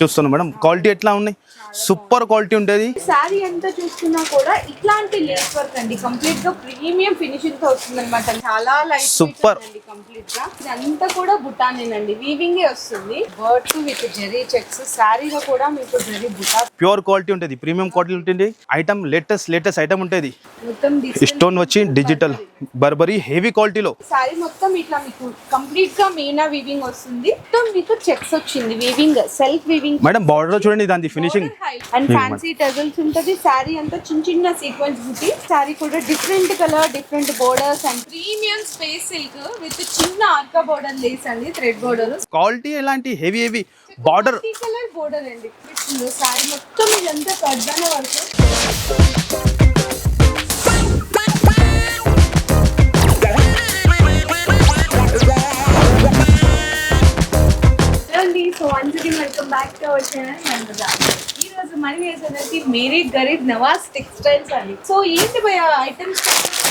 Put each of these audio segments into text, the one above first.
చూస్తున్నాం madam. Quality ఎట్లా ఉన్నాయి సూపర్ క్వాలిటీ ఉంటుంది. శారీ అంతా చూసుకున్నా కూడా ఇట్లాంటి లేస్ వర్క్ అండి. కంప్లీట్గా ప్రీమియం ఫినిషింగ్తో వస్తుంది అనమాట చాలా లైట్. అండి కంప్లీట్గా. ఇదంతా కూడా బుటానేనండి. వీవింగ్ వస్తుంది. బర్డ్స్ విత్ జరీ చెక్స్ శారీలో కూడా మీకు జరీ బుటా. ప్యూర్ క్వాలిటీ ఉంటుంది. ప్రీమియం క్వాలిటీ ఉంటుంది. ఐటమ్ లేటెస్ట్ లేటెస్ట్ ఐటమ్ ఉంటుంది. మొత్తం స్టోన్ వచ్చి డిజిటల్ బర్బరీ హెవీ క్వాలిటీలో శారీ మొత్తం ఇట్లా మీకు కంప్లీట్గా మీనా వీవింగ్ వస్తుంది. మొత్తం మీకు చెక్స్ వచ్చింది. Weaving self weaving madam border చూడండి దాని ఫినిషింగ్ అండ్ ఫ్యాన్సీ టజల్స్ ఉంటది. శారీ అంతా చిన్న చిన్న సీక్వెన్స్ బుట్టి శారీ కూడా different colour different borders and premium space silk with చిన్న ఆర్కా బోర్డర్ లేస్ అండి థ్రెడ్ బోర్డర్ క్వాలిటీ ఎలాంటి? Heavy heavy border colour border అండి. శారీ మొత్తం ఇదంతా కడ్డాన వరకు. So once again welcome back to our channel Nandaja ఈ రోజు మనం వేసేది మేరీ గరీబ్ నవాజ్ టెక్స్టైల్స్ అండి. సో ఏంటి భయ ఐటమ్స్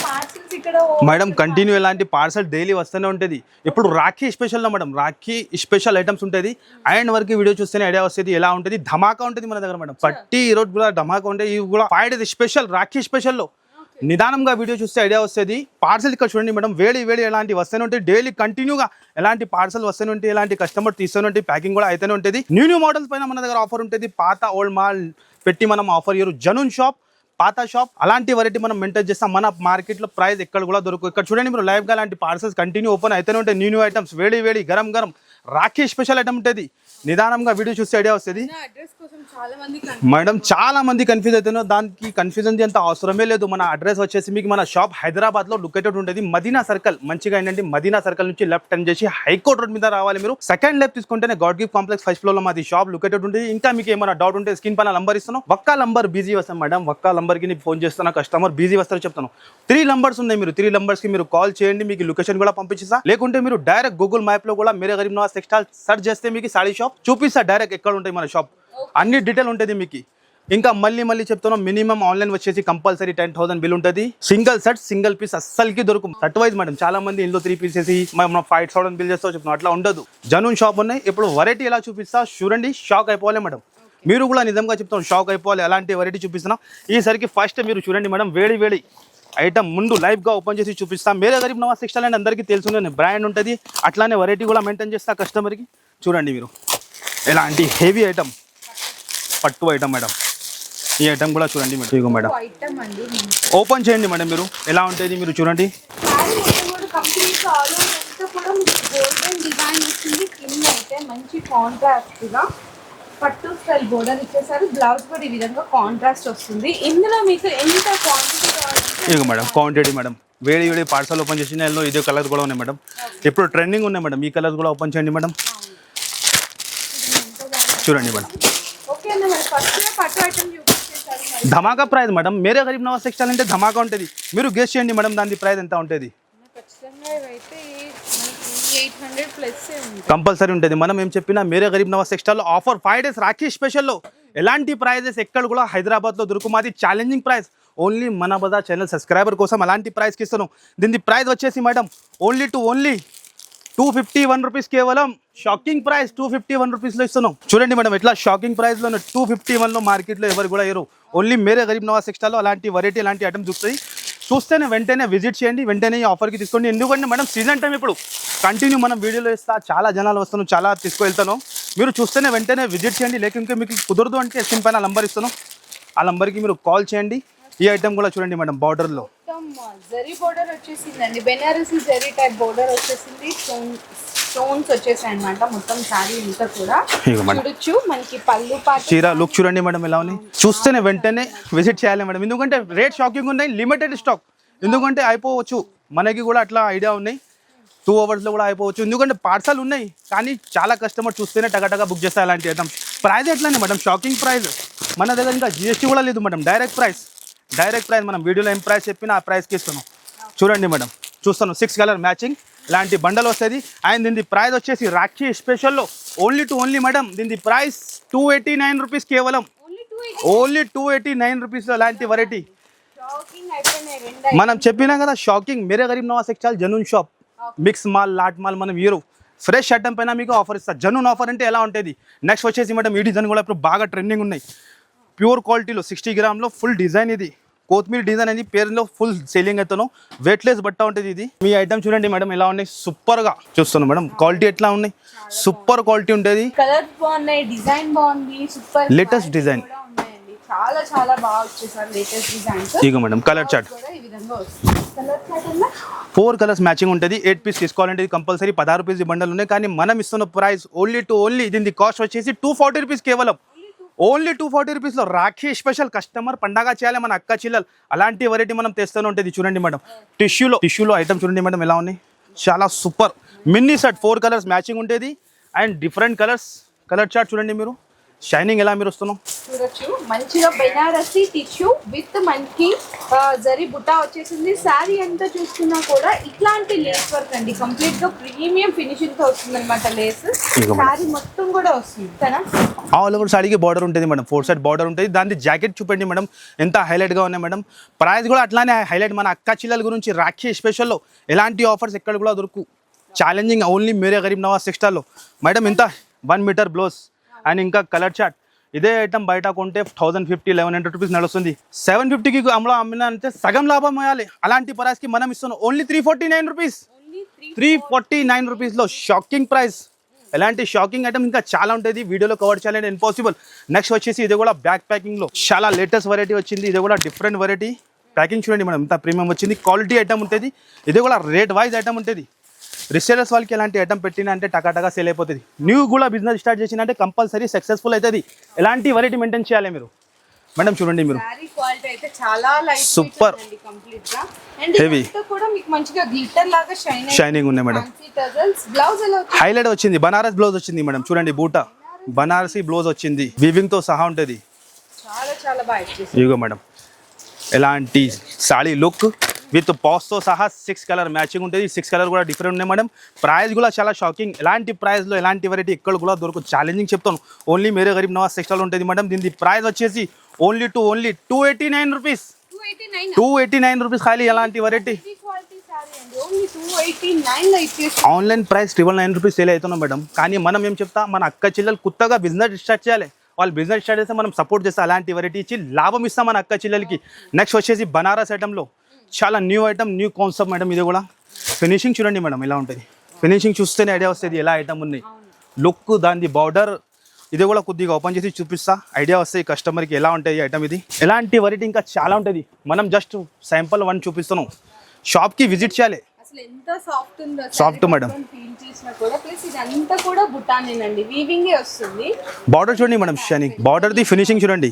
పార్సల్స్ ఇక్కడ మేడం కంటిన్యూ ఎలాంటి పార్సల్ డైలీ వస్తూనే ఉంటుంది. ఇప్పుడు రాఖీ స్పెషల్లో మేడం రాఖీ స్పెషల్ ఐటమ్స్ ఉంటుంది. అండ్ వరకు వీడియో చూస్తేనే ఐడియా వస్తుంది ఎలా ఉంటుంది? ధమాకా ఉంటుంది మన దగ్గర మేడం పట్టి ఈ రోజు కూడా ధమాకా ఉంటుంది ఇవి కూడా ఫైవ్ డేస్ స్పెషల్ రాఖీ స్పెషల్లో నిదానంగా వీడియో చూస్తే ఐడియా వస్తుంది. పార్సల్ ఇక్కడ చూడండి మేడం వేడి వేడి ఎలాంటి వస్తూనే ఉంటాయి డైలీ కంటిన్యూగా ఎలాంటి పార్సల్ వస్తూనే ఉంటాయి ఎలాంటి కస్టమర్ తీస్తూనే ఉంటాయి ప్యాకింగ్ కూడా అయితేనే ఉంటుంది. న్యూ న్యూ మోడల్స్ పైన మన దగ్గర ఆఫర్ ఉంటుంది. పాత ఓల్డ్ మాల్ పెట్టి మనం ఆఫర్ ఇయ్యరు. జనూన్ షాప్ పాత షాప్ అలాంటి వెరైటీ మనం మెయింటైన్ చేస్తాం. మన మార్కెట్లో ప్రైస్ ఎక్కడ కూడా దొరకదు ఇక్కడ చూడండి మీరు లైవ్గా అలాంటి పార్సల్స్ కంటిన్యూ ఓపెన్ అయితేనే ఉంటాయి. న్యూ న్యూ ఐటమ్స్ వేడి వేడి గరం గరం రాఖీ స్పెషల్ ఐటమ్ ఉంటుంది. నిదానంగా వీడియో చూస్తే ఐడియా వస్తుంది. మేడం చాలా మంది కన్ఫ్యూజ్ అవుతున్నారు. దానికి కన్ఫ్యూజన్ అంత అవసరమే లేదు. మన అడ్రస్ వచ్చేసి మీకు మన షాప్ హైదరాబాద్లో లొకేటెడ్ ఉంటుంది మదీనా సర్కిల్ మంచిగా ఏంటంటే మదీనా సర్కిల్ నుంచి లెఫ్ట్ టర్న్ చేసి హైకోర్ట్ రోడ్ మీద రావాలి మీరు. సెకండ్ లెఫ్ట్ తీసుకుంటేనే గాడ్ గిఫ్ట్ కాంప్లెక్స్ ఫస్ట్ ఫ్లోర్లో మాది షాప్ లొకేటెడ్ ఉంటుంది ఇంకా మీకు ఏమైనా డౌట్ ఉంటే స్క్రీన్ పైన నంబర్ ఇస్తాను ఒక్క నంబర్ బిజీ వస్తాం మేడం. ఒక్క నంబర్కి ఫోన్ చేస్తున్నా కస్టమర్ బిజీ వస్తారో చెప్తాను త్రీ నంబర్స్ ఉన్నాయి మీరు. త్రీ నంబర్స్కి మీరు కాల్ చేయండి. మీకు లొకేషన్ కూడా పంపించేస్తా. లేకుంటే మీరు డైరెక్ట్ గూగుల్ మ్యాప్లో కూడా మీరే గరీబ్ నవాజ్ టెక్స్టైల్ సెర్చ్ చేస్తే మీకు సాడీ షాప్ చూపిస్తా డైరెక్ట్ ఎక్కడ ఉంటాయి మన షాప్. అన్ని డీటెయిల్ ఉంటుంది మీకు. ఇంకా మళ్ళీ మళ్ళీ చెప్తున్నాం మినిమం ఆన్లైన్ వచ్చేసి కంపల్సరీ టెన్ థౌసండ్ బిల్ ఉంటుంది. సింగిల్ సెట్ సింగిల్ పీస్ అస్సలకి దొరుకు సెట్ వైజ్ మేడం చాలా మంది ఇంట్లో త్రీ పీసెస్ మనం ఫైవ్ థౌసండ్ బిల్ చేస్తా చెప్తున్నాం అట్లా ఉండదు. జనూన్ షాప్ ఉన్నాయి. ఇప్పుడు వెరైటీ ఎలా చూపిస్తా చూడండి షాక్ అయిపోవాలి మేడం మీరు కూడా నిజంగా చెప్తాం షాక్ అయిపోవాలి. అలాంటి వెరైటీ చూపిస్తున్నా. ఈసరికి ఫస్ట్ మీరు చూడండి మేడం వేడి వేడి ఐటమ్ ముందు లైవ్గా ఓపెన్ చేసి చూపిస్తాం. మీరే గరీబ్ నవాజ్ టెక్స్టైల్ అండ్ అందరికీ తెలుసు బ్రాండ్ ఉంటుంది. అట్లానే వెరైటీ కూడా మెయింటైన్ చేస్తా కస్టమర్కి చూడండి మీరు. ఎలాంటి హెవీ ఐటమ్? పట్టు ఐటమ్ మేడం. ఈ ఐటమ్ కూడా చూడండి మీరు మేడం. ఓపెన్ చేయండి మేడం మీరు. ఎలా ఉంటుంది మీరు చూడండి. పట్టు స్టైల్ బోర్డర్ ఇచ్చేసారు. బ్లౌజ్ కూడా ఈ విధంగా కాంట్రాస్ట్ వస్తుంది. ఇందులో మీకు ఎంత క్వాంటిటీ ఇదిగో మేడం క్వాంటిటీ మేడం. వేడి వేడి పార్సల్ ఓపెన్ చేసిన ఇదే కలర్ కూడా ఉన్నాయి మేడం. ఇప్పుడు ట్రెండింగ్ ఉన్నాయి మేడం. ఈ కలర్ కూడా ఓపెన్ చేయండి మేడం. చూడండి మేడం. ధమాకా ప్రైస్ మేడం. మీరే గరీబ్ నవాజ్ టెక్స్టైల్ అంటే ధమాకా ఉంటుంది. మీరు గెస్ట్ చేయండి మేడం దాని ప్రైస్ ఎంత ఉంటుంది. కంపల్సరీ ఉంటుంది. మనం ఏం చెప్పినా Mere Garib Nawaz textile offer five days Rakhi స్పెషల్లో ఎలాంటి ప్రైజెస్ ఎక్కడ కూడా హైదరాబాద్లో దొరుకు మాది ఛాలెంజింగ్ ప్రైస్ ఓన్లీ మన బజార్ ఛానల్ సబ్స్క్రైబర్ కోసం అలాంటి ప్రైస్కి ఇస్తాను దీని ప్రైస్ వచ్చేసి madam only to only two fifty one rupees కేవలం shocking price two fifty one రూపీస్లో ఇస్తున్నాం. చూడండి మేడం ఎట్లా షాకింగ్ ప్రైస్లో టూ ఫిఫ్టీ వన్లో మార్కెట్లో ఎవరు కూడా ఎరు ఓన్లీ మేరే గరీబ్ నవాజ్ టెక్స్టైల్లో అలాంటి వెరైటీ అలాంటి ఐటమ్స్ చూస్తాయి చూస్తేనే వెంటనే విజిట్ చేయండి వెంటనే ఈ ఆఫర్కి తీసుకోండి. ఎందుకంటే మేడం సీజన్ టైం ఇప్పుడు కంటిన్యూ మనం వీడియోలో ఇస్తా చాలా జనాలు వస్తాను చాలా తీసుకువెళ్తాను మీరు చూస్తేనే వెంటనే విజిట్ చేయండి లేకుంటే మీకు కుదరదు అంటే స్క్రీన్ పైన నంబర్ ఇస్తాను ఆ నంబర్కి మీరు కాల్ చేయండి. ఈ ఐటమ్ కూడా చూడండి మేడం బార్డర్లో మొత్తం జరీ బోర్డర్ వచ్చేసిందండి. బెనారసి జరీ టైప్ బోర్డర్ వచ్చేసింది. స్టోన్ స్టోన్స్ వచ్చేసాయి అనమాట మొత్తం శారీ అంతా కూడా. చూడొచ్చు మనకి పళ్ళు చీర లుక్ చూడండి మేడం ఎలా ఉంది. చూస్తేనే వెంటనే విజిట్ చేయాలి మేడం. ఎందుకంటే రేట్ షాకింగ్ ఉన్నాయి లిమిటెడ్ స్టాక్ ఎందుకంటే అయిపోవచ్చు. మనకి కూడా అట్లా ఐడియా ఉన్నాయి. టూ అవర్స్లో కూడా అయిపోవచ్చు. ఎందుకంటే పార్సల్ ఉన్నాయి కానీ చాలా కస్టమర్ చూస్తేనే టగటగా బుక్ చేస్తారు అలాంటి ఐటమ్ ప్రైస్ ఎట్లానే మేడం? షాకింగ్ ప్రైస్ మన దగ్గర ఇంకా జిఎస్టీ కూడా లేదు madam. Direct price direct price మనం వీడియోలో ఏం ప్రైస్ చెప్పినా ఆ ప్రైస్కి ఇస్తున్నాం. చూడండి మేడం చూస్తాను సిక్స్ కలర్ మ్యాచింగ్ ఇలాంటి బండల్ వస్తుంది అండ్ దీని ప్రైస్ వచ్చేసి రాఖీ స్పెషల్లో ఓన్లీ టు ఓన్లీ మేడం దీని price two eighty nine rupees కేవలం ఓన్లీ టూ ఎయిటీ నైన్ రూపీస్లో ఇలాంటి వెరైటీ మనం చెప్పినాం కదా shocking Mere Garib Nawaz textile Junoon shop mix mall lot మాల్ మనం వీరు ఫ్రెష్ ఐటమ్ పైన మీకు ఆఫర్ ఇస్తా. జనూన్ ఆఫర్ అంటే ఎలా ఉంటుంది? నెక్స్ట్ వచ్చేసి మేడం ఈ డిజైన్ కూడా ఇప్పుడు బాగా ట్రెండింగ్ ఉన్నాయి. ప్యూర్ క్వాలిటీలో సిక్స్టీ గ్రామ్లో ఫుల్ డిజైన్ ఇది. కొత్తిమీర డిజైన్ అనేది పేరులో ఫుల్ సేలింగ్ అవుతాను వెయిట్లెస్ బట్ట ఉంటుంది ఇది. మీ ఐటమ్ చూడండి మేడం ఎలా ఉన్నాయి? సూపర్గా చూస్తున్నాం మేడం. క్వాలిటీ ఎట్లా ఉన్నాయి? సూపర్ క్వాలిటీ ఉంటుంది. కలర్స్ బాగున్నాయి డిజైన్ బాగుంది సూపర్ Latest design. ఉన్నాయండి. చాలా చాలా బాగా వచ్చేసారు లేటెస్ట్ డిజైన్స్ ఇక madam colour chart colour four colours matching ఉంటుంది. ఎయిట్ పీస్ తీసుకోవాలంటే ఇది కంపల్సరీ పదహారు రూపీస్ బండలు ఉన్నాయి. కానీ మనం ఇస్తున్న ప్రైస్ ఓన్లీ టు ఓన్లీ దీని కాస్ట్ వచ్చేసి టూ ఫార్టీ రూపీస్ కేవలం. ఓన్లీ టూ ఫార్టీ రూపీస్లో రాఖీ స్పెషల్ కస్టమర్ పండగ చేయాలి మన అక్క చిల్లలు. అలాంటి వెరైటీ మనం తెస్తూనే ఉంటుంది చూడండి మేడం. టిష్యూలో టిష్యూలో ఐటమ్ చూడండి మేడం ఎలా ఉన్నాయి. చాలా super mini set four colours matching ఉండేది. And different colours colour chart చూడండి మీరు. షైనింగ్ ఎలా మీరు వస్తున్నాం చూడొచ్చు. మంచిగా బెనారసి టిష్యూ విత్ మనకి జరీ బుట్ట వచ్చేసింది. శారీ అంతా చూసుకున్నా కూడా ఇట్లాంటి లేస్ వర్క్ అండి. కంప్లీట్గా ప్రీమియం ఫినిషింగ్తో వస్తుంది అనమాట లేస్. శారీ మొత్తం కూడా వస్తుంది. కదా ఆల్ ఓవర్ సాడీకి బార్డర్ ఉంటుంది మేడం. ఫోర్ సైడ్ బార్డర్ ఉంటుంది. దాని జాకెట్ చూపండి మేడం. ఎంత హైలైట్గా ఉన్నాయి మేడం. ప్రైస్ కూడా అట్లానే హైలైట్ మన అక్క చిల్లల గురించి రాఖీ స్పెషల్లో ఎలాంటి ఆఫర్స్ ఎక్కడ కూడా దొరుకు. ఛాలెంజింగ్ ఓన్లీ మీరే గరీబ్ నవాజ్ సిక్స్టార్లో మేడం ఎంత? వన్ మీటర్ బ్లౌజ్ అండ్ ఇంకా కలర్ చాట్ ఇదే ఐటమ్ బయట కొంటే thousand fifty eleven hundred rupees నడుస్తుంది. సెవెన్ ఫిఫ్టీకి అమలు అమ్మినా అంటే సగం లాభం అయ్యాలి. అలాంటి ప్రైస్కి మనం ఇస్తున్నాం only three forty nine rupees three forty nine రూపీస్లో షాకింగ్ ప్రైస్ ఎలాంటి షాకింగ్ ఐటమ్ ఇంకా చాలా ఉంటుంది వీడియోలో కవర్ చేయాలంటే ఇంపాసిబుల్ నెక్స్ట్ వచ్చేసి ఇది కూడా బ్యాక్ ప్యాకింగ్లో చాలా లేటెస్ట్ వెరైటీ వచ్చింది. ఇది కూడా డిఫరెంట్ వెరైటీ ప్యాకింగ్ చూడండి మేడం ఇంత ప్రీమియం వచ్చింది. క్వాలిటీ ఐటమ్ ఉంటుంది. ఇది కూడా రేట్ వైజ్ ఐటమ్ ఉంటుంది. రిసేలర్స్ వాళ్ళకి ఎలాంటి ఐటమ్ పెట్టినా అంటే టకా టకా సేల్ అయిపోతుంది. న్యూ కూడా బిజినెస్ స్టార్ట్ చేసిన అంటే కంపల్సరీ సక్సెస్ఫుల్ అవుతుంది ఎలాంటి వెరైటీ మెయింటైన్ చేయాలి మీరు? మేడం చూడండి మీరు. శారీ క్వాలిటీ అయితే చాలా లైట్ Super. కంప్లీట్గా. And Heavy. ఇదంతా కూడా మీకు మంచిగా గ్లిటర్ లాగా షైన్ షైనింగ్ ఉన్నాయి మేడం బ్లౌజ్ ఎలా హైలైట్ వచ్చింది. బనారస్ బ్లౌజ్ వచ్చింది మేడం చూడండి బూట. బనారసి బ్లౌజ్ వచ్చింది. వీవింగ్తో సహా ఉంటుంది. చాలా చాలా బాగా వచ్చేసి ఇదిగో మేడం ఎలాంటి సాడీ లుక్ విత్ పాస్తో సహా సిక్స్ కలర్ మ్యాచింగ్ ఉంటుంది. సిక్స్ కలర్ కూడా డిఫరెంట్ ఉన్నాయి మేడం. ప్రైస్ కూడా చాలా షాకింగ్ ఎలాంటి ప్రైస్లో ఎలాంటి వెరైటీ ఎక్కడ కూడా దొరకు ఛాలెంజింగ్ చెప్తాను. ఓన్లీ మేరే గరీబ్ నవాజ్ సెక్స్టాల్ ఉంటుంది మేడం. దీని ప్రైస్ వచ్చేసి only to only two eighty nine rupees two eighty nine rupees ఖాళీ ఎలాంటి variety online price triple nine rupees sale అవుతున్నాం మేడం. కానీ మనం ఏం చెప్తా? మన అక్క చెల్లెలు కొత్తగా బిజినెస్ స్టార్ట్ చేయాలి. వాళ్ళు బిజినెస్ స్టార్ట్ చేస్తే మనం సపోర్ట్ చేస్తే అలాంటి వెరైటీ ఇచ్చి లాభం ఇస్తాం మన అక్క చెల్లెలకి. నెక్స్ట్ వచ్చేసి బనారస్ ఐటెంలో చాలా new item new concept madam ఇది కూడా. ఫినిషింగ్ చూడండి మేడం ఎలా ఉంటుంది. ఫినిషింగ్ చూస్తేనే ఐడియా వస్తుంది ఎలా ఐటమ్ ఉన్నాయి లుక్ దాని బార్డర్ ఇది కూడా కొద్దిగా ఓపెన్ చేసి చూపిస్తా. ఐడియా వస్తాయి కస్టమర్కి ఎలా ఉంటుంది ఐటమ్ ఇది. ఎలాంటి వెరైటీ ఇంకా చాలా ఉంటుంది. మనం జస్ట్ శాంపుల్ వన్ చూపిస్తున్నాం. షాప్కి విజిట్ చేయాలి. సాఫ్ట్ వస్తుంది. బార్డర్ చూడండి మేడం షైనింగ్ బార్డర్ది ఫినిషింగ్ చూడండి.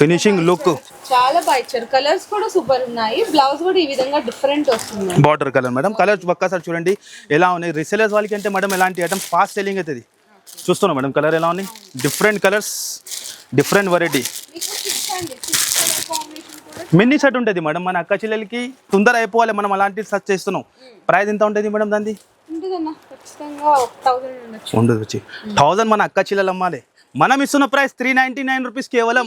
ఫినిషింగ్ లుక్ చాలా బాగా ఇచ్చారు. కలర్స్ కూడా సూపర్ ఉన్నాయి. బ్లౌజ్ కూడా ఈ విధంగా డిఫరెంట్ వస్తుంది బార్డర్ కలర్ మేడం. కలర్ ఒక్కసారి చూడండి. ఎలా ఉన్నాయి? రిసెలర్స్ వాళ్ళకి అంటే మేడం ఎలాంటి ఐటమ్ ఫాస్ట్ సెల్లింగ్ అవుతుంది. చూస్తున్నాం మేడం కలర్ ఎలా ఉన్నాయి? డిఫరెంట్ కలర్స్ డిఫరెంట్ వెరైటీ మీకు సిక్స్ అండి. సిక్స్ కలర్ కాంబినేషన్ కూడా మినీ సెట్ ఉంటుంది మేడం. మన అక్క చెల్లెలకి తొందర అయిపోవాలి. మనం అలాంటి సెర్చ్ చేస్తున్నాం. ప్రైస్ ఎంత ఉంటుంది మేడం దాన్ని ఉండదు వచ్చి థౌజండ్ మన అక్క చెల్లెలు అమ్మాలి. మనం ఇస్తున్న price three ninety nine rupees కేవలం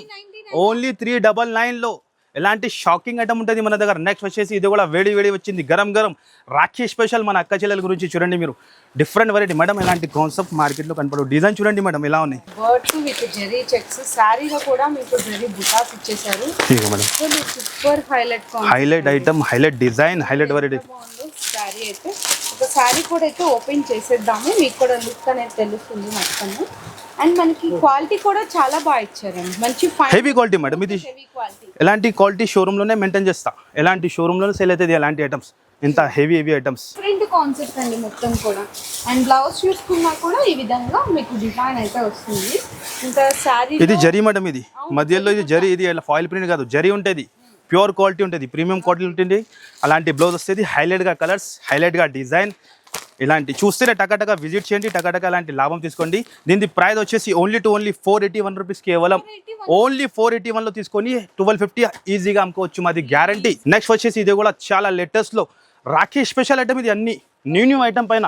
ఓన్లీ త్రీ డబల్ నైన్లో ఎలాంటి షాకింగ్ ఐటమ్ ఉంటుంది మన దగ్గర? నెక్స్ట్ వచ్చేసి ఇది కూడా వేడి వేడి వచ్చింది. గరం గరం. రాఖీ స్పెషల్ మన అక్క చెల్లెల గురించి చూడండి మీరు. డిఫరెంట్ వెరైటీ మేడం ఎలాంటి కాన్సెప్ట్ మార్కెట్లో కనపడవు. డిజైన్ చూడండి మేడం ఎలా ఉన్నాయి? బర్డ్స్ విత్ జెరీ చెక్స్ శారీలో కూడా మీకు జెరీ బుటాస్ ఇచ్చేసారు ఇదిగో madam super highlight highlight item highlight design highlight variety sari అయితే. ఒక శారీ కూడా అయితే ఓపెన్ చేసేద్దాము. మీకు కూడా లుక్ అనేది తెలుస్తుంది మొత్తం అండ్ మనకి క్వాలిటీ కూడా చాలా బాగా ఇచ్చారండి. మంచి హెవీ క్వాలిటీ మేడం ఇది ఎలాంటి క్వాలిటీ షోరూంలోనే మెయింటైన్ చేస్తా. ఎలాంటి షోరూంలోనే సేల్ అవుతుంది ఎలాంటి ఐటమ్స్ ఇంత heavy heavy items different concept అండి మొత్తం కూడా. అండ్ బ్లౌజ్ చూసుకున్నా కూడా ఈ విధంగా మీకు డిజైన్ అయితే వస్తుంది. ఇంకా శారీ ఇది జరీ మేడం ఇది. మధ్యలో ఇది జరీ ఇది ఫాయిల్ ప్రింట్ కాదు. జరీ ఉంటుంది. ప్యూర్ క్వాలిటీ ఉంటుంది. ప్రీమియం క్వాలిటీ ఉంటుంది. అలాంటి బ్లౌజ్ వస్తుంది. హైలైట్గా కలర్స్ హైలైట్గా డిజైన్ ఇలాంటి చూస్తేనే టకాటక విజిట్ చేయండి టకాటక అలాంటి లాభం తీసుకోండి. దీని ప్రైస్ వచ్చేసి only to only four eighty one rupees కేవలం ఓన్లీ ఫోర్ ఎయిటీ వన్లో తీసుకొని ట్వెల్వ్ ఫిఫ్టీ ఈజీగా అమ్ముకోవచ్చు మాది గ్యారంటీ నెక్స్ట్ వచ్చేసి ఇది కూడా చాలా లేటెస్ట్లో రాఖీ స్పెషల్ ఐటమ్ ఇది అన్ని. న్యూ న్యూ ఐటమ్ పైన.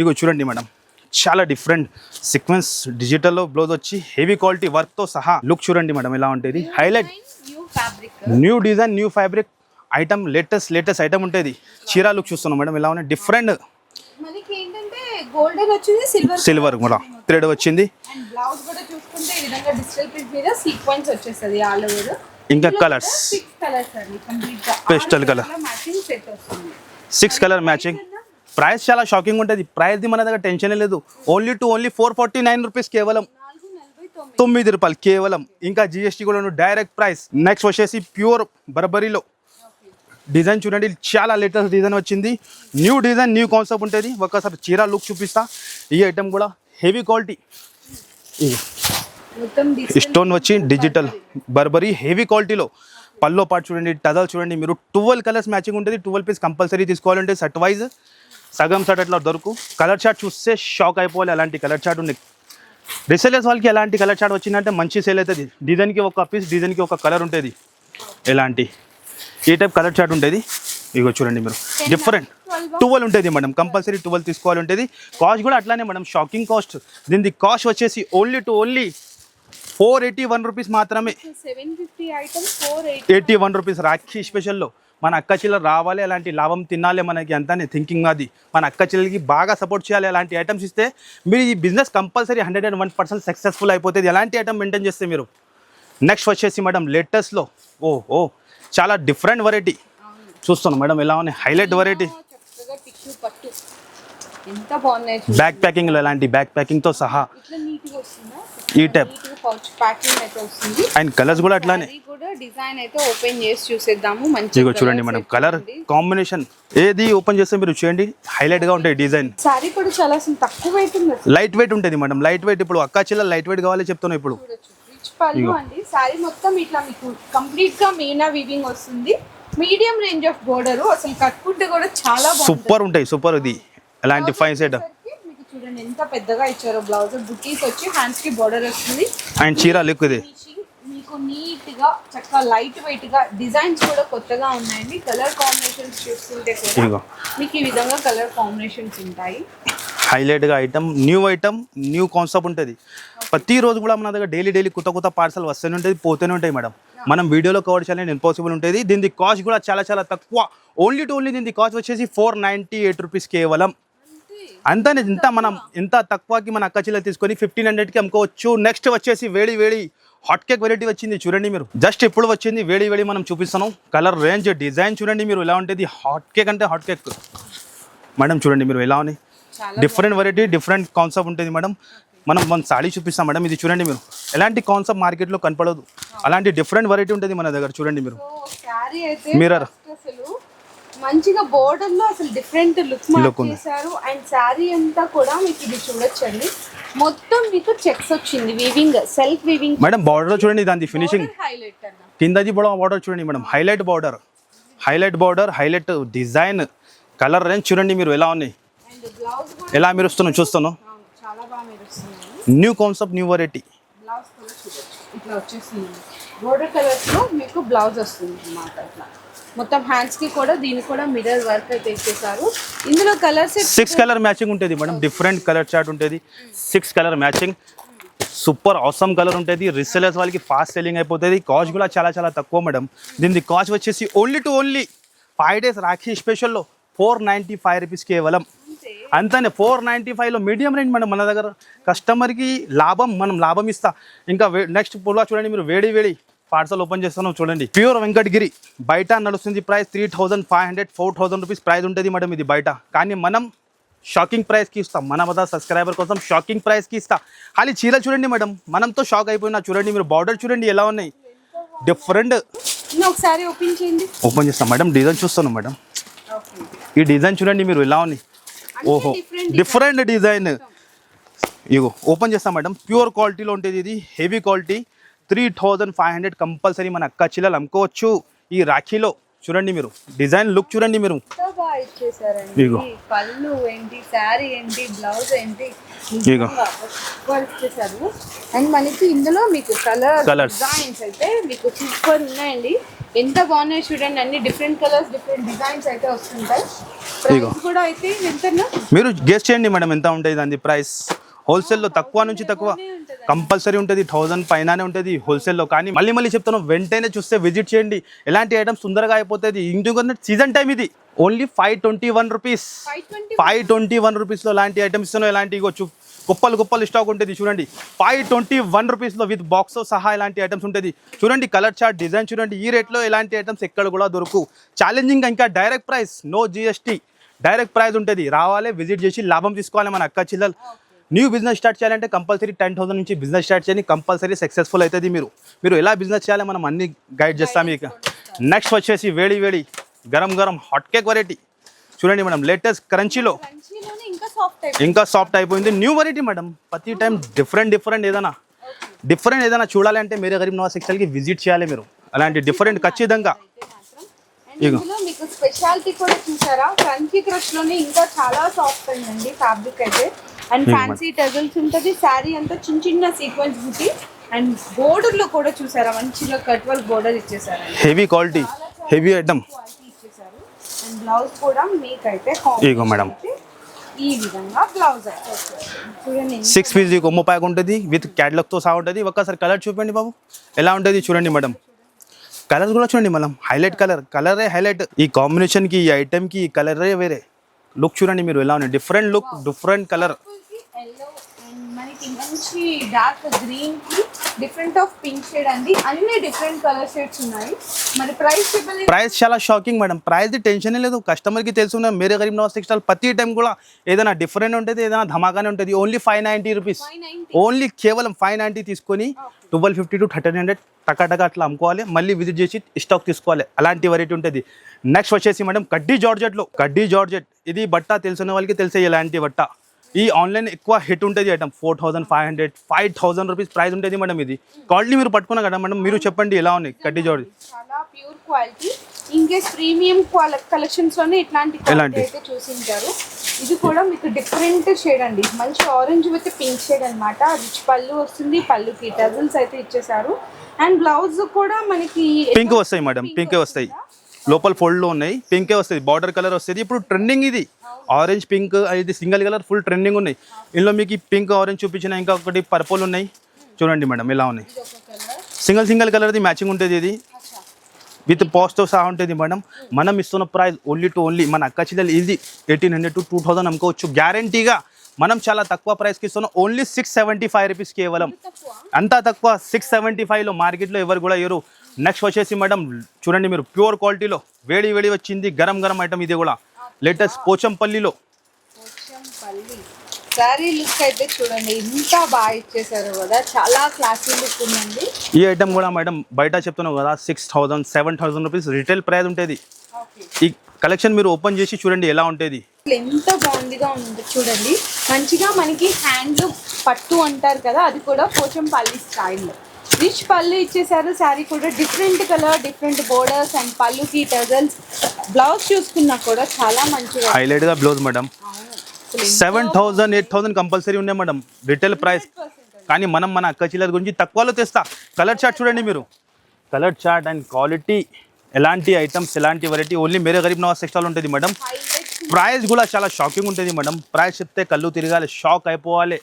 ఇగో చూడండి మేడం. చాలా డిఫరెంట్ సీక్వెన్స్ డిజిటల్లో బ్లౌజ్ వచ్చి హెవీ క్వాలిటీ వర్క్తో సహా. లుక్ చూడండి మేడం ఎలా ఉంటుంది. Highlight new design new fabric item latest latest item ఉంటుంది. చీర లుక్ చూస్తున్నాం మేడం. ఎలా ఉన్నాయి? డిఫరెంట్ మనకి ఏంటంటే గోల్డెన్ వచ్చింది సిల్వర్ సిల్వర్ కూడా. థ్రెడ్ వచ్చింది. అండ్ బ్లౌజ్ కూడా చూసుకుంటే ఈ విధంగా డిజిటల్ ప్రింట్ మీద సీక్వెన్స్ వచ్చేస్తుంది ఆల్ ఓవర్ ఇంకా కలర్స్ సిక్స్ కలర్స్ అండి కంప్లీట్గా. Pastel colour. మ్యాచింగ్ సెట్ వస్తుంది. సిక్స్ కలర్ మ్యాచింగ్ ప్రైస్ చాలా షాకింగ్ ఉంటుంది. ప్రైస్ది మన దగ్గర టెన్షన్ లేదు. Only to only four forty nine rupees కేవలం తొమ్మిది. రూపాయలు కేవలం. ఇంకా జిఎస్టీ కూడా డైరెక్ట్ ప్రైస్ నెక్స్ట్ వచ్చేసి ప్యూర్ బర్బరీలో డిజైన్ చూడండి చాలా లేటెస్ట్ డిజైన్ వచ్చింది. న్యూ డిజైన్ న్యూ కాన్సెప్ట్ ఉంటుంది. ఒకసారి చీర లుక్ చూపిస్తా. ఈ ఐటమ్ కూడా హెవీ క్వాలిటీ స్టోన్ వచ్చి డిజిటల్ బర్బరీ హెవీ క్వాలిటీలో పల్లో పాటు చూడండి టజల్ చూడండి. మీరు ట్వెల్వ్ కలర్స్ మ్యాచింగ్ ఉంటుంది. ట్వెల్వ్ పీస్ కంపల్సరీ తీసుకోవాలంటే సెట్ వైజ్ సగం సెట్ అట్లా దొరకు? కలర్ చార్ట్ చూస్తే షాక్ అయిపోవాలి. అలాంటి కలర్ చార్ట్ ఉంది. రిసెలర్స్ వాళ్ళకి ఎలాంటి కలర్ చార్ట్ వచ్చిందంటే మంచి సేల్ అవుతుంది. డిజైన్కి ఒక పీస్ డిజైన్కి ఒక కలర్ ఉంటుంది. ఎలాంటి? ఈ టైప్ కలర్ చార్ట్ ఉంటుంది ఇగో చూడండి మీరు. డిఫరెంట్ ట్వెల్వ్ ఉంటుంది మేడం కంపల్సరీ ట్వెల్వ్ తీసుకోవాలి ఉంటుంది కాస్ట్ కూడా అట్లానే మేడం షాకింగ్ కాస్ట్ దీని కాస్ట్ వచ్చేసి only to only four eighty one rupees మాత్రమే ఎయిట్ వన్ రూపీస్ రాఖీ స్పెషల్లో మన అక్క చెల్లెలు రావాలి అలాంటి లాభం తినాలి మనకి అంతా థింకింగ్ అది. మన అక్క చెల్లెలకి బాగా సపోర్ట్ చేయాలి అలాంటి ఐటమ్స్ ఇస్తే మీరు ఈ business compulsory hundred and one percent successful అయిపోతుంది. ఎలాంటి ఐటమ్ మెయింటైన్ చేస్తే మీరు? నెక్స్ట్ వచ్చేసి మేడం లేటెస్ట్లో ఓ ఓ చాలా డిఫరెంట్ వెరైటీ చూస్తున్నాం మేడం ఎలా ఉన్నాయి? Highlight variety. బ్యాక్ ప్యాకింగ్లో ఎలాంటి బ్యాక్ ప్యాకింగ్తో సహా ఇట్లా నీట్గా వస్తుందా ఈ గా ప్యాకింగ్ వస్తుంది. అండ్ కలర్స్ కూడా అట్లానే. అది కూడా డిజైన్ అయితే ఓపెన్ చేసి చూసేద్దాము. మంచి ఇగో చూడండి మేడం కలర్ కాంబినేషన్ ఏది ఓపెన్ చేస్తే మీరు చూడండి హైలైట్గా ఉంటాయి డిజైన్ సారీ కూడా చాలా తక్కువ లైట్ వెయిట్ ఉంటుంది మేడం లైట్ వెయిట్ ఇప్పుడు అక్క చెల్లెలు లైట్ వెయిట్ కావాలి చెప్తున్నా ఇప్పుడు. పళ్ళు అండి. సారీ మొత్తం ఇట్లా మీకు కంప్లీట్గా మీనా వివింగ్ వస్తుంది. Medium range of border. అసలు కట్టుకుంటే కూడా చాలా సూపర్ ఉంటాయి సూపర్ ఇది. ఎలాంటి ఫైన్ సెట్ మీకు చూడండి ఎంత పెద్దగా ఇచ్చారో. బ్లౌజ్ బుటీస్ వచ్చి హ్యాండ్స్కి బోర్డర్ వస్తుంది. అండ్ చీర లుక్ ఇది. మీకు నీట్గా చక్కగా లైట్ వెయిట్గా డిజైన్స్ కూడా కొత్తగా ఉన్నాయండి. కలర్ కాంబినేషన్స్ చూస్తుంటే కూడా మీకు ఈ విధంగా కలర్ కాంబినేషన్స్ ఉంటాయి. హైలైట్గా item new item new concept ఉంటుంది. ప్రతిరోజు కూడా మన దగ్గర డైలీ డైలీ కొత్త కొత్త పార్సల్ వస్తూనే ఉంటుంది పోతూనే ఉంటాయి మేడం. మనం వీడియోలో కవర్ చేయాలని ఇంపాసిబుల్ ఉంటుంది. దీని కాస్ట్ కూడా చాలా చాలా తక్కువ. ఓన్లీ టు ఓన్లీ దీని కాస్ట్ వచ్చేసి ఫోర్ నైంటీ ఎయిట్ రూపీస్ కేవలం అంతనే ఇంత మనం ఇంత తక్కువకి మన అక్క చెల్లెలు తీసుకొని ఫిఫ్టీన్ హండ్రెడ్కి అమ్ముకోవచ్చు. నెక్స్ట్ వచ్చేసి వేడి వేడి హాట్ కేక్ వెరైటీ వచ్చింది చూడండి మీరు. జస్ట్ ఇప్పుడు వచ్చింది వేడి వేడి మనం చూపిస్తాను కలర్ రేంజ్ డిజైన్ చూడండి మీరు ఎలా ఉంటుంది. హాట్ కేక్ అంటే హాట్ కేక్ మేడం చూడండి మీరు ఎలా చాలా డిఫరెంట్ వెరైటీ డిఫరెంట్ కాన్సెప్ట్ ఉంటుంది మేడం మనం మన సాడీ చూపిస్తాం మేడం ఇది చూడండి మీరు. ఎలాంటి కాన్సెప్ట్ మార్కెట్లో కనపడదు. అలాంటి డిఫరెంట్ వెరైటీ ఉంటుంది మన దగ్గర చూడండి మీరు. సో మంచిగా బోర్డర్లో అసలు డిఫరెంట్ లుక్. చేశారు. అండ్ శారీ అంతా కూడా మీకు ఇది చూడొచ్చండి. మొత్తం మీకు చెక్స్ వచ్చింది weaving self weaving madam border చూడండి దాని ఫినిషింగ్ హైలైట్ కిందది కూడా బార్డర్ చూడండి madam highlight border highlight border highlight design colour range చూడండి మీరు ఎలా ఉన్నాయి. ఎలా మీరు వస్తున్నాను చూస్తాను new concept new variety blouse ఇట్లా వచ్చేస్తుంది బోర్డర్ కలర్స్లో మీకు బ్లౌజ్ వస్తుంది అన్నమాట ఇట్లా. మొత్తం హ్యాండ్స్కి కూడా దీనికి కూడా మిర్రర్ వర్క్ అయితే ఇచ్చేసారు ఇందులో కలర్స్ సిక్స్ కలర్ మ్యాచింగ్ ఉంటుంది మేడం. డిఫరెంట్ కలర్ చార్ట్ ఉంటుంది. Six colour matching super awesome colour ఉంటుంది. రిసెలర్స్ వాళ్ళకి ఫాస్ట్ సెల్లింగ్ అయిపోతుంది. కాస్ట్ కూడా చాలా చాలా తక్కువ మేడం. దీని కాస్ట్ వచ్చేసి only to only five days Rakhi స్పెషల్లో four ninety five rupees కేవలం. అంతనే ఫోర్ నైంటీ ఫైవ్లో మీడియం రేంజ్ మేడం మన దగ్గర. కస్టమర్కి లాభం మనం లాభం ఇస్తా. ఇంకా నెక్స్ట్ పుల్లా చూడండి మీరు వేడి వేడి. పార్సల్ ఓపెన్ చేస్తున్నాం చూడండి. ప్యూర్ వెంకటగిరి. బయట నడుస్తుంది price three thousand five hundred four thousand rupees price ఉంటుంది మేడం ఇది బయట. కానీ మనం షాకింగ్ ప్రైస్కి ఇస్తాం. మన వద్ద సబ్స్క్రైబర్ కోసం షాకింగ్ ప్రైస్కి ఇస్తా. ఖాళీ చీరలు చూడండి మేడం. మనంతో షాక్ అయిపోయినా చూడండి. మీరు బార్డర్ చూడండి ఎలా ఉన్నాయి. డిఫరెంట్. ఒకసారి ఓపెన్ చేయండి. ఓపెన్ చేస్తాం. మేడం డిజైన్ చూస్తాను మేడం. ఈ డిజైన్ చూడండి మీరు ఎలా ఉంది ఓహో డిఫరెంట్ డిజైన్. ఇగో ఓపెన్ చేస్తాం మేడం. ప్యూర్ క్వాలిటీలో ఉంటుంది ఇది. Heavy quality. Three thousand five hundred compulsory మన అక్క చిల్లలు అమ్ముకోవచ్చు. ఈ రాఖీలో చూడండి మీరు డిజైన్ లుక్ చూడండి మీరు. ఎంత బాగా ఇచ్చేసారండి? ఇదిగో. పళ్ళు ఏంటి శారీ ఏంటి బ్లౌజ్ ఏంటి? ఇదిగో. నిజంగా సూపర్ ఇచ్చేసారు. అండ్ మనకి ఇందులో మీకు కలర్. డిజైన్స్ అయితే మీకు సూపర్ ఉన్నాయండి. ఎంత బాగున్నాయి చూడండి అన్ని డిఫరెంట్ కలర్స్ డిఫరెంట్ డిజైన్స్ అయితే వస్తుంటాయి. ప్రైస్ కూడా అయితే మీరు గెస్ట్ చేయండి మేడం ఎంత ఉంటుంది దాని ప్రైస్? హోల్సేల్లో తక్కువ నుంచి తక్కువ? కంపల్సరీ ఉంటుంది థౌజండ్ పైననే ఉంటుంది హోల్సేల్లో కానీ మళ్ళీ మళ్ళీ చెప్తాను వెంటనే చూస్తే విజిట్ చేయండి. ఎలాంటి ఐటమ్స్ తొందరగా అయిపోతుంది. ఎందుకంటే సీజన్ టైం ఇది. Only five twenty one rupees five twenty one రూపీస్లో ఎలాంటి ఐటమ్స్ ఇస్తున్నావు ఎలాంటి ఇవ్వచ్చు కుప్పలు కుప్పలు స్టాక్ ఉంటుంది చూడండి. ఫైవ్ ట్వంటీ వన్ రూపీస్లో విత్ బాక్స్ సహా ఇలాంటి ఐటమ్స్ ఉంటుంది. చూడండి కలర్ చార్ట్ డిజైన్ చూడండి. ఈ రేట్లో ఇలాంటి ఐటమ్స్ ఎక్కడ కూడా దొరకవు ఛాలెంజింగ్ ఇంకా direct price no GST direct price ఉంటుంది. రావాలి విజిట్ చేసి లాభం తీసుకోవాలి మన అక్క చిల్లలు. న్యూ బిజినెస్ స్టార్ట్ చేయాలంటే కంపల్సరీ టెన్ థౌసండ్ నుంచి బిజినెస్ స్టార్ట్ చేయండి. కంపల్సరీ సక్సెస్ఫుల్ అవుతుంది మీరు. మీరు ఎలా బిజినెస్ చేయాలి మనం అన్ని గైడ్ చేస్తాం మీకు నెక్స్ట్ వచ్చేసి వేడి వేడి గరం గరం హాట్ కేక్ వెరైటీ చూడండి మేడం లేటెస్ట్ క్రంచీలో ఇంకా సాఫ్ట్ అయిపోయింది. New variety madam. ప్రతి టైం డిఫరెంట్ డిఫరెంట్ ఏదైనా. డిఫరెంట్ ఏదైనా చూడాలి అంటే మీరే గరీబ్ నవాజ్ సెక్షన్కి విజిట్ చేయాలి మీరు. అలాంటి డిఫరెంట్ ఖచ్చితంగా. మీకు స్పెషాలిటీ కూడా చూసారా? క్రంచీ క్రష్లోనే ఇంకా చాలా సాఫ్ట్ అయిందండి ఫ్యాబ్రిక్ అయితే. అండ్ ఫ్యాన్సీ టజల్స్ ఉంటుంది శారీ అంతా చిన్న చిన్న సీక్వెన్స్ బుట్టి అండ్ బోర్డర్లో కూడా చూసారా మంచిగా కట్ వర్క్ బోర్డర్ ఇచ్చేసారండి హెవీ క్వాలిటీ హెవీ ఐటమ్ ఇచ్చేసారు. అండ్ బ్లౌజ్ కూడా మీకైతే ఇగో మేడం. అయితే ఈ విధంగా బ్లౌజ్ అయితే. చూడండి సిక్స్ పీస్ కొమ్ము ప్యాక్ ఉంటుంది విత్ క్యాటలాగ్తో సహా ఉంటుంది. ఒక్కసారి కలర్ చూపండి బాబు. ఎలా ఉంటుంది చూడండి మేడం. కలర్ కూడా చూడండి మేడం. హైలైట్ కలర్ కలరే హైలైట్ ఈ కాంబినేషన్కి ఈ ఐటెంకి ఈ కలరే వేరే. లుక్ చూడండి మీరు ఎలా ఉంది different look different colour yellow and మనకి మంచి డార్క్ గ్రీన్కి డిఫరెంట్ ఆఫ్ పింక్ షేడ్ అండి. అన్ని డిఫరెంట్ కలర్ షేడ్స్ ఉన్నాయి. మరి ప్రైస్ చెప్పలేదు. ప్రైస్ చాలా షాకింగ్ మేడం ప్రైస్ది టెన్షన్ లేదు. కస్టమర్కి తెలుసు మేరే గరీబ్ నవాజ్ టెక్స్టైల్ ప్రతి టైం కూడా ఏదైనా డిఫరెంట్ ఉంటుంది ఏదైనా ధమాకానే ఉంటుంది. Only five ninety rupees only కేవలం ఫైవ్ నైంటీ తీసుకొని twelve fifty to thirteen hundred టకా అట్లా అమ్ముకోవాలి. మళ్ళీ విజిట్ చేసి స్టాక్ తీసుకోవాలి. అలాంటి వెరైటీ ఉంటుంది. నెక్స్ట్ వచ్చేసి మేడం కడ్డీ జార్జెట్లో. కడ్డీ జార్జెట్. ఇది బట్ట తెలిసిన వాళ్ళకి తెలిసే ఇలాంటి బట్ట? ఈ ఆన్లైన్ ఎక్కువ హిట్ ఉంటుంది item four thousand five hundred five thousand rupees price ఉంటుంది మేడం ఇది. క్వాలిటీ మీరు పట్టుకున్నా కదా మేడం మీరు చెప్పండి ఎలా ఉంది కడ్డీ జార్జెట్ చాలా ప్యూర్ క్వాలిటీ. ఇంకేస్ ప్రీమియం కలెక్షన్స్లోనే ఇట్లాంటి? అయితే చూసింటారు. ఇది కూడా మీకు డిఫరెంట్ షేడ్ అండి. మంచి ఆరెంజ్ విత్ పింక్ షేడ్ అన్నమాట. రిచ్ పళ్ళు వస్తుంది పళ్ళుకి టజల్స్ అయితే ఇచ్చేసారు అండ్ బ్లౌజ్ కూడా మనకి పింక్ వస్తాయి మేడం పింకే వస్తాయి. లోపల ఫోల్డ్లో ఉన్నాయి పింకే వస్తుంది బార్డర్ కలర్ వస్తుంది. ఇప్పుడు ట్రెండింగ్ ఇది. ఆరెంజ్ పింక్ ఇది సింగిల్ కలర్ ఫుల్ ట్రెండింగ్ ఉన్నాయి. ఇందులో మీకు పింక్ ఆరెంజ్ చూపించిన ఇంకా ఒకటి పర్పుల్ ఉన్నాయి. చూడండి మేడం ఇలా ఉన్నాయి. సింగిల్ సింగిల్ కలర్ది మ్యాచింగ్ ఉంటుంది ఇది. విత్ పాస్తో సహా ఉంటుంది మేడం. మనం ఇస్తున్న ప్రైస్ ఓన్లీ టు ఓన్లీ మన అక్క చెల్లెలు easy eighteen hundred to two thousand అమ్ముకోవచ్చు. గ్యారంటీగా మనం చాలా తక్కువ ప్రైస్కి ఇస్తున్నాం. Only six seventy five rupees కేవలం. అంతా తక్కువ సిక్స్ సెవెంటీ ఫైవ్లో మార్కెట్లో ఎవరు కూడా ఇవ్వరు నెక్స్ట్ వచ్చేసి మేడం చూడండి మీరు ప్యూర్ క్వాలిటీలో వేడి వేడి వచ్చింది. గరం గరం ఐటమ్ ఇది కూడా. లేటెస్ట్ పోచంపల్లిలో. పోచంపల్లి. శారీ లుక్ అయితే చూడండి బాగా ఇచ్చేసారు కదా. చాలా క్లాసీ లుక్ ఉందండి. ఈ ఐటమ్ కూడా మేడం బయట చెప్తున్నాం కదా six thousand seven thousand rupees retail price ఉంటుంది. ఈ కలెక్షన్ మీరు ఓపెన్ చేసి చూడండి ఎలా ఉంటుంది. ఎంత బాగుందిగా ఉంది చూడండి. మంచిగా మనకి హ్యాండ్ పట్టు అంటారు కదా అది కూడా పోచంపల్లి స్టైల్లో. రిచ్ పళ్ళు ఇచ్చేసారు శారీ కూడా. Different colour different borders and పళ్ళుకి టజల్స్ బ్లౌజ్ చూసుకున్నా కూడా చాలా మంచిగా హైలైట్గా blouse madam seven thousand eight thousand compulsory ఉన్నాయి మేడం రిటైల్ ప్రైస్ కానీ మనం మన అక్క చిల్లర గురించి తక్కువలో తెస్తా. కలర్ చార్ట్ చూడండి మీరు. కలర్ చార్ట్ అండ్ క్వాలిటీ ఎలాంటి ఐటమ్స్ ఎలాంటి వెరైటీ ఓన్లీ మేరే గరీబ్ నవాజ్ సెక్స్టాల్ ఉంటుంది మేడం ప్రైస్ కూడా చాలా షాకింగ్ ఉంటుంది మేడం ప్రైస్ చెప్తే కళ్ళు తిరగాలి షాక్ అయిపోవాలి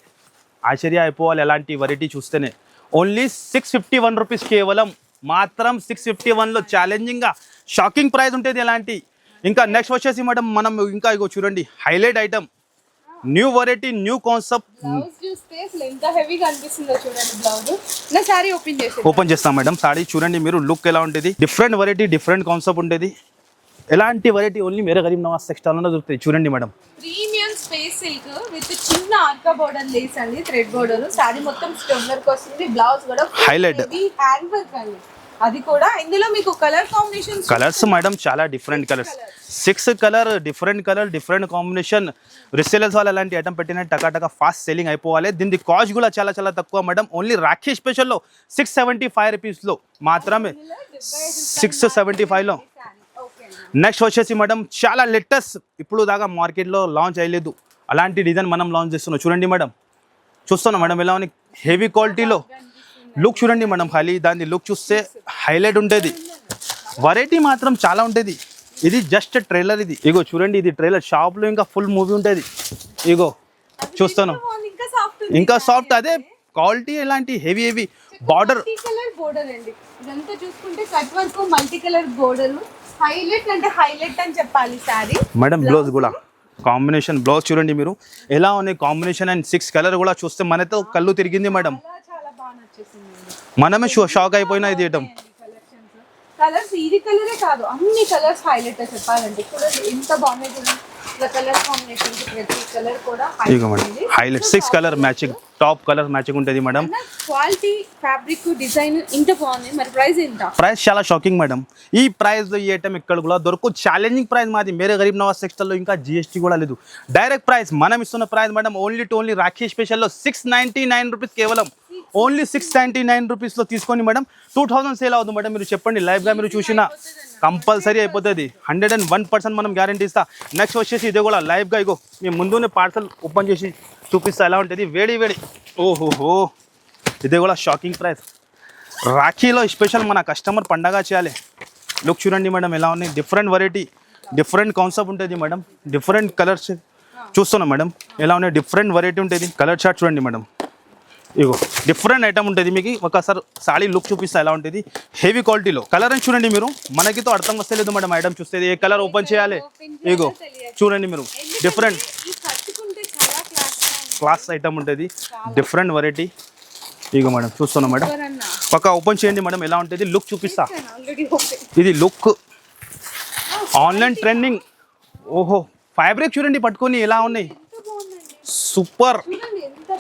ఆశ్చర్య అయిపోవాలి ఎలాంటి వెరైటీ చూస్తేనే. Only six fifty one rupees కేవలం. మాత్రం సిక్స్ ఫిఫ్టీ వన్లో ఛాలెంజింగ్గా షాకింగ్ ప్రైస్ ఉంటుంది ఎలాంటి? ఇంకా నెక్స్ట్ వచ్చేసి మేడం మనం ఇంకా ఇగో చూడండి highlight item new variety new concept open చేసి ఓపెన్ చేస్తాం మేడం సాడీ చూడండి మీరు లుక్ ఎలా ఉంటుంది డిఫరెంట్ వెరైటీ డిఫరెంట్ కాన్సెప్ట్ ఉంటుంది ఎలాంటి వెరైటీ ఓన్లీ మేరే గరీబ్ నవాజ్ టెక్స్టైల్లో దొరుకుతాయి. చూడండి madam premium space silk with border lace అండి థ్రెడ్ బోర్డర్. మొత్తం స్టోన్ వర్క్ వస్తుంది బ్లౌజ్ కూడా Highlight. హ్యాండ్ వర్క్ అండి. అది కూడా ఇందులో మీకు కలర్ కాంబినేషన్ కలర్స్ మేడం చాలా different colours six colour different colour different combination resellers వాళ్ళు అలాంటి ఐటమ్ పెట్టిన టకా టకా ఫాస్ట్ సెల్లింగ్ అయిపోవాలి. దీని కాస్ట్ కూడా చాలా చాలా తక్కువ మేడం ఓన్లీ రాఖీ స్పెషల్లో సిక్స్ సెవెంటీ ఫైవ్ రూపీస్లో మాత్రమే. సిక్స్ సెవెంటీ ఫైవ్లో నెక్స్ట్ వచ్చేసి మేడం చాలా లేటెస్ట్ ఇప్పుడు దాకా మార్కెట్లో లాంచ్ అయ్యలేదు. అలాంటి డిజైన్ మనం లాంచ్ చేస్తున్నాం. చూడండి మేడం. చూస్తున్నాం మేడం ఎలా హెవీ క్వాలిటీలో లుక్ చూడండి మేడం ఖాళీ దాని లుక్ చూస్తే హైలైట్ ఉంటుంది వెరైటీ మాత్రం చాలా ఉంటుంది ఇది జస్ట్ ట్రైలర్ ఇది. ఇగో చూడండి ఇది ట్రైలర్ షాప్లో ఇంకా ఫుల్ మూవీ ఉంటుంది ఇగో చూస్తాను ఇంకా సాఫ్ట్ అదే క్వాలిటీ ఎలాంటి హెవీ హెవీ బార్డర్ బోర్డర్ అండి. ఇదంతా చూసుకుంటే cut work multi colour border highlight అంటే హైలైట్ అని చెప్పాలి సారీ మేడం బ్లౌజ్ కూడా. కాంబినేషన్ బ్లౌజ్ చూడండి మీరు. ఎలా ఉన్నాయి కాంబినేషన్ అండ్ సిక్స్ కలర్ కూడా చూస్తే మనతో కళ్ళు తిరిగింది మేడం. మనమే షో షాక్ అయిపోయినా ఇది ఐటమ్ కలర్స్ ఇది కలరే కాదు అన్ని కలర్స్ హైలైట్ చెప్పాలంటే చూడండి ఎంత బాగున్నాయి కలర్ కాంబినేషన్ ప్రతి కలర్ కూడా highlight six colour matching top colour matching ఉంటుంది మేడం. క్వాలిటీ ఫ్యాబ్రిక్ డిజైన్ ఇంత బాగుంది. మరి ప్రైస్ ఎంత? ప్రైస్ చాలా షాకింగ్ మేడం. ఈ ప్రైస్లో ఈ ఐటమ్ ఇక్కడ కూడా దొరకు ఛాలెంజింగ్ ప్రైస్ మాది. మేరే గరీబ్ నవాజ్ సెక్షన్లో ఇంకా జిఎస్టీ కూడా లేదు. డైరెక్ట్ ప్రైస్ మనం ఇస్తున్న price madam only two only Rakhi స్పెషల్లో six ninety nine rupees కేవలం. ఓన్లీ సిక్స్ నైంటీ నైన్ రూపీస్లో తీసుకొని మేడం టూ థౌసండ్ సేల్ అవుతుంది మేడం. మీరు చెప్పండి లైవ్గా మీరు చూసిన కంపల్సరీ అయిపోతుంది. హండ్రెడ్ అండ్ వన్ పర్సెంట్ మనం గ్యారంటీ ఇస్తా. నెక్స్ట్ వచ్చేసి ఇదే కూడా లైవ్గా ఇగో మేము ముందునే పార్సల్ ఓపెన్ చేసి చూపిస్తా. ఎలా ఉంటుంది? వేడి వేడి. ఓహోహో. ఇదే కూడా షాకింగ్ ప్రైస్ రాఖీలో స్పెషల్ మన కస్టమర్ పండగ చేయాలి. లుక్ చూడండి మేడం ఎలా ఉన్నాయి? డిఫరెంట్ వెరైటీ డిఫరెంట్ కాన్సెప్ట్ ఉంటుంది మేడం. డిఫరెంట్ కలర్స్ చూస్తున్నాం మేడం ఎలా ఉన్నాయి? డిఫరెంట్ వెరైటీ ఉంటుంది. కలర్ చార్ట్ చూడండి మేడం. ఇగో డిఫరెంట్ ఐటమ్ ఉంటుంది మీకు. ఒకసారి సాడీ లుక్ చూపిస్తే ఎలా ఉంటుంది. హెవీ క్వాలిటీలో కలర్ అని చూడండి మీరు. మనకితో అర్థం వస్తలేదు మేడం ఐటమ్ చూస్తే. ఏ కలర్ ఓపెన్ చేయాలి? ఇగో చూడండి మీరు. డిఫరెంట్ క్లాస్ ఐటమ్ ఉంటుంది. డిఫరెంట్ వెరైటీ ఇగో మేడం చూస్తున్నాం మేడం పక్క ఓపెన్ చేయండి మేడం ఎలా ఉంటుంది? లుక్ చూపిస్తా. ఇది లుక్ ఆన్లైన్ ట్రెండింగ్ ఓహో ఫ్యాబ్రిక్ చూడండి పట్టుకొని ఎలా ఉన్నాయి. సూపర్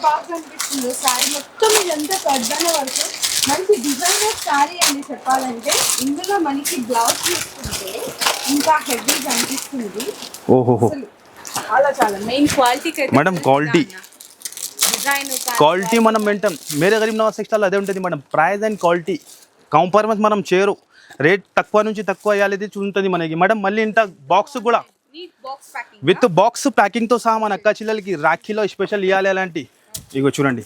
బాగా కనిపిస్తుందో సారీ మొత్తం ఇదంతా కడ్డాన వరకు మంచి డిజైనర్ సారీ అండి చెప్పాలంటే ఇందులో మనకి బ్లౌజ్ తీసుకుంటే ఇంకా హెవీ కనిపిస్తుంది అసలు చాలా చాలా main quality madam. Design quality మనం మెయింటైన్ మేరే గరీబ్ నవాజ్ సెక్స్టాల్ అదే ఉంటుంది madam. Price and quality compromise మనం చేయరు రేట్ తక్కువ నుంచి తక్కువ అయ్యాలి ఉంటుంది మనకి. మేడం మళ్ళీ ఇంత బాక్స్ కూడా. విత్ బాక్స్ ప్యాకింగ్తో సహా మన అక్క చెల్లెలకి రాఖీలో స్పెషల్ ఇవ్వాలి అలాంటి. ఇగో చూడండి.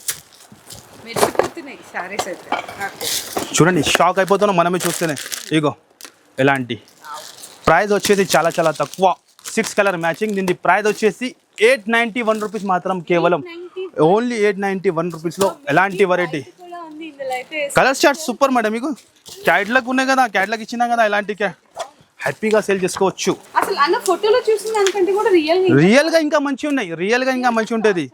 చూడండి షాక్ అయిపోతున్నాం మనమే చూస్తేనే. ఇగో ఎలాంటి? ప్రైస్ వచ్చేసి చాలా చాలా తక్కువ. సిక్స్ కలర్ మ్యాచింగ్ దీని ప్రైస్ వచ్చేసి ఎయిట్ నైంటీ వన్ రూపీస్ మాత్రం కేవలం. 90 ఓన్లీ ఎయిట్ నైంటీ వన్ రూపీస్లో ఎలాంటి variety colour chart super madam మీకు క్యాట్లకు ఉన్నాయి కదా క్యాట్లకు ఇచ్చినా కదా క్యా హ్యాపీగా సేల్ చేసుకోవచ్చు. రియల్గా ఇంకా మంచిగా ఉన్నాయి రియల్గా ఇంకా మంచిగా ఉంటుంది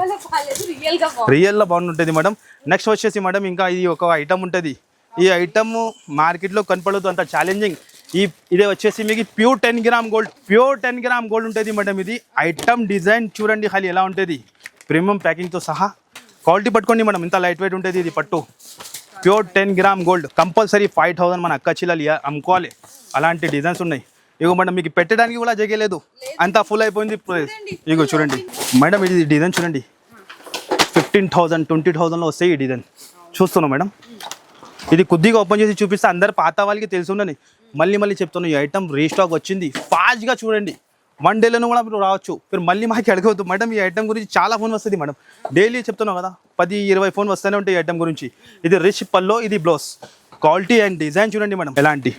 చాలా బాగుంది. రియల్గా బాగుంటుంది మేడం నెక్స్ట్ వచ్చేసి మేడం ఇంకా ఇది ఒక ఐటమ్ ఉంటుంది. ఈ ఐటమ్ మార్కెట్లో కనపడదు అంత ఛాలెంజింగ్ ఈ ఇదే వచ్చేసి మీకు pure ten gram gold pure ten gram gold ఉంటుంది మేడం ఇది. ఐటమ్ డిజైన్ చూడండి ఖాళీ ఎలా ఉంటుంది. ప్రీమియం ప్యాకింగ్తో సహా. క్వాలిటీ పట్టుకోండి మేడం ఇంత లైట్ వెయిట్ ఉంటుంది ఇది పట్టు. Pure ten gram gold compulsory five thousand మన అక్క చిల్లలు అమ్ముకోవాలి. అలాంటి డిజైన్స్ ఉన్నాయి. ఇగో మేడం మీకు పెట్టడానికి కూడా జగలేదు అంతా ఫుల్ అయిపోయింది ప్లేస్ ఇగో చూడండి. మేడం ఇది డిజైన్ చూడండి. ఫిఫ్టీన్ థౌసండ్ ట్వంటీ థౌసండ్లో వస్తాయి ఈ డిజైన్. చూస్తున్నాం మేడం. ఇది కొద్దిగా ఓపెన్ చేసి చూపిస్తే అందరు పాత వాళ్ళకి తెలిసి ఉండని. మళ్ళీ మళ్ళీ చెప్తున్నాను ఈ ఐటమ్ రీస్టాక్ వచ్చింది. ఫాస్ట్గా చూడండి. వన్ డేలోనూ కూడా మీరు రావచ్చు. మీరు మళ్ళీ మాకు అడగవద్దు. మేడం ఈ ఐటమ్ గురించి చాలా ఫోన్ వస్తుంది మేడం. డైలీ చెప్తున్నాం కదా పది ఇరవై ఫోన్ వస్తూనే ఉంటాయి ఈ ఐటమ్ గురించి. ఇది రిచ్ పల్లో ఇది బ్లౌజ్ క్వాలిటీ అండ్ డిజైన్ చూడండి మేడం. ఎలాంటి?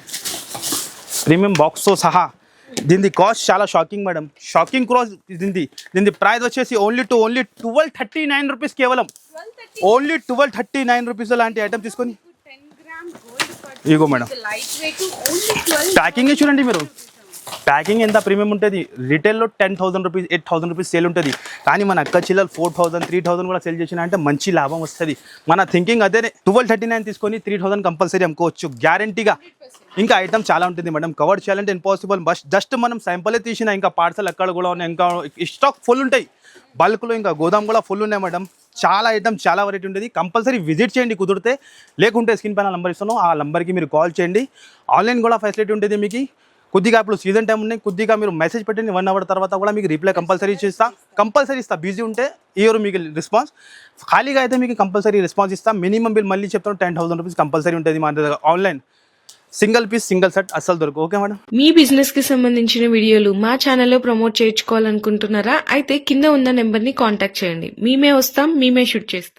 ప్రీమియం బాక్స్తో సహా. దీని కాస్ట్ చాలా షాకింగ్ మేడం. షాకింగ్ క్రాస్ దీనిది. దీని ప్రైస్ వచ్చేసి only to only twelve thirty nine rupees కేవలం. Only twelve thirty nine rupees లాంటి ఐటమ్ తీసుకొని. ఇగో మేడం. ప్యాకింగ్ చూడండి మీరు. ప్యాకింగ్ ఎంత ప్రీమియం ఉంటుంది? రిటైల్లో ten thousand rupees eight thousand rupees sale ఉంటుంది. కానీ మన అక్క చిల్లలు ఫోర్ థౌసండ్ త్రీ థౌసండ్ కూడా సేల్ చేసిన అంటే మంచి లాభం వస్తుంది. మన థింకింగ్ అదే ట్వెల్వ్ థర్టీ నైన్ తీసుకొని త్రీ థౌసండ్ కంపల్సరీ అమ్ముకోవచ్చు. గ్యారంటీగా ఇంకా ఐటమ్ చాలా ఉంటుంది మేడం. కవర్ చేయాలంటే ఇంపాసిబుల్ బస్ జస్ట్ మనం శాంపులే తీసిన ఇంకా పార్సల్ అక్కడ కూడా ఉన్నాయి ఇంకా స్టాక్ ఫుల్ ఉంటాయి. బల్క్లో ఇంకా గోదాం కూడా ఫుల్ ఉన్నాయి మేడం. చాలా ఐటమ్ చాలా వెరైటీ ఉంటుంది. కంపల్సరీ విజిట్ చేయండి కుదిరితే. లేకుంటే స్క్రీన్ పైన నంబర్ ఇస్తాను ఆ నంబర్కి మీరు కాల్ చేయండి. ఆన్లైన్ కూడా ఫెసిలిటీ ఉంటుంది మీకు. కొద్దిగా ఇప్పుడు సీజన్ టైం ఉన్నాయి కొద్దిగా మీరు మెసేజ్ పెట్టండి వన్ అవర్ తర్వాత కూడా మీకు రిప్లై కంపల్సరీ చేస్తా. కంపల్సరీ ఇస్తా బిజీ ఉంటే ఇయర్ మీకు రెస్పాన్స్ ఖాళీగా అయితే మీకు కంపల్సరీ రెస్పాన్స్ ఇస్తా. మినిమం బిల్ మళ్ళీ చెప్తాను టెన్ థౌసండ్ రూపీస్ కంపల్సరీ ఉంటుంది మా దగ్గర. Online single piece single set అస్సలు దొరకు ఓకే మేడం మీ బిజినెస్కి సంబంధించిన వీడియోలు మా ఛానల్లో ప్రమోట్ చేయించుకోవాలనుకుంటున్నారా? అయితే కింద ఉన్న నెంబర్ని కాంటాక్ట్ చేయండి. మేమే వస్తాం మేమే షూట్ చేస్తాం.